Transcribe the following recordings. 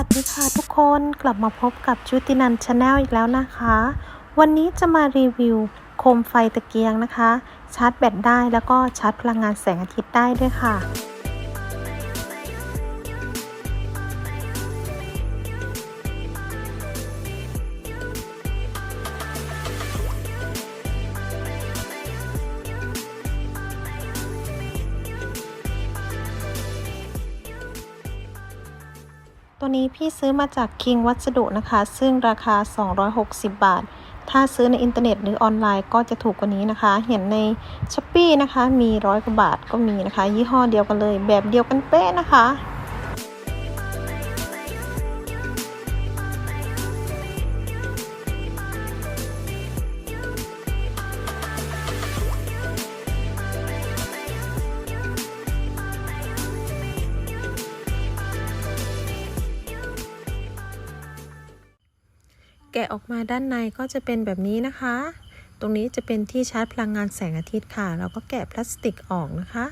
วัสดีค่ะทุกคนกลับมาพบกับชุตินันชาแนลอีกแล้วนะคะ วันนี้จะมารีวิวโคมไฟตะเกียงนะคะ ชาร์จแบตได้แล้วก็ชาร์จพลังงานแสงอาทิตย์ได้ด้วยค่ะ ตัวนี้พี่ซื้อมาจาก King วัสดุนะคะ ซึ่งราคา 260 บาท ถ้าซื้อในอินเทอร์เน็ตหรือออนไลน์ก็จะถูกกว่านี้นะคะ เห็นใน s h อ p e e นะคะ มีร้อยกว่าบาทก็มีนะคะ ยี่ห้อเดียวกันเลย แบบเดียวกันเป๊ะนะคะ แกะออกมาด้านในก็จะเป็นแบบนี้นะคะ ตรงนี้จะเป็นที่ชาร์จพลังงานแสงอาทิตย์ค่ะ เราก็แกะพลาสติกออกนะคะ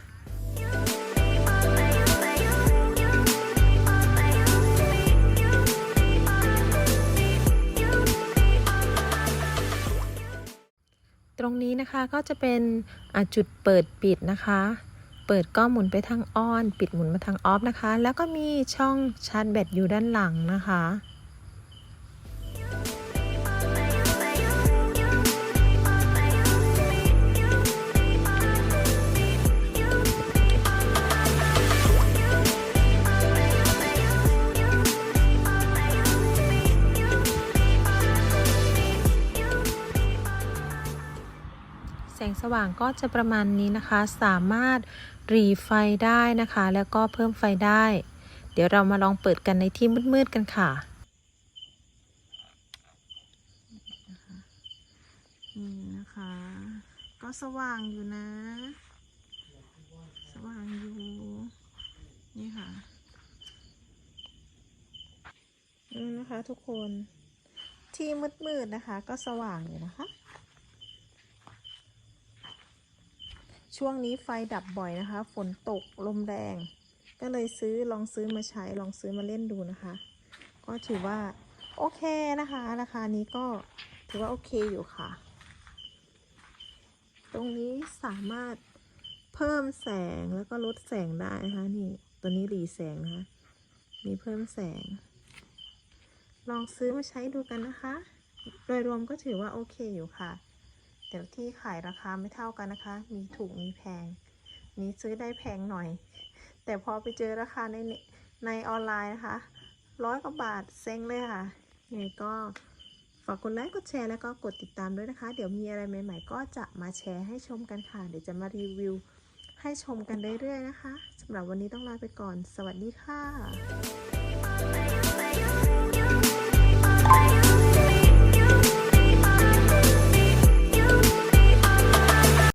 ตรงนี้นะคะก็จะเป็นจุดเปิดปิดนะคะ เปิดก็หมุนไปทางออน ปิดหมุนมาทางออฟนะคะ แล้วก็มีช่องชาร์จแบตอยู่ด้านหลังนะคะ แสงสว่างก็จะประมาณนี้นะคะ สามารถรีไฟได้นะคะ แล้วก็เพิ่มไฟได้ เดี๋ยวเรามาลองเปิดกันในที่มืดๆกันค่ะนี่นะคะ ก็สว่างอยู่นะ สว่างอยู่ นี่ค่ะนี่นะคะทุกคนที่มืดๆนะคะ ก็สว่างอยู่นะคะ ช่วงนี้ไฟดับบ่อยนะคะ ฝนตกลมแรง ก็เลยซื้อลองซื้อมาใช้ลองซื้อมาเล่นดูนะคะ ก็ถือว่าโอเคนะคะ ราคานี้ก็ถือว่าโอเคอยู่ค่ะ ตรงนี้สามารถเพิ่มแสงแล้วก็ลดแสงได้นะคะนี่ตัวนี้รีแสงนะคะ มีเพิ่มแสง ลองซื้อมาใช้ดูกันนะคะ โดยรวมก็ถือว่าโอเคอยู่ค่ะ แต่ที่ขายราคาไม่เท่ากันนะคะ มีถูกมีแพง นี้ซื้อได้แพงหน่อย แต่พอไปเจอราคาในในออนไลน์นะคะร้อยกว่าบาทเซ็งเลยค่ะยังไงก็ฝากกดไลค์กดแชร์แล้วก็กดติดตามด้วยนะคะ เดี๋ยวมีอะไรใหม่ๆ ก็จะมาแชร์ให้ชมกันค่ะ เดี๋ยวจะมารีวิวให้ชมกันเรื่อยๆนะคะสำหรับวันนี้ต้องลาไปก่อน สวัสดีค่ะ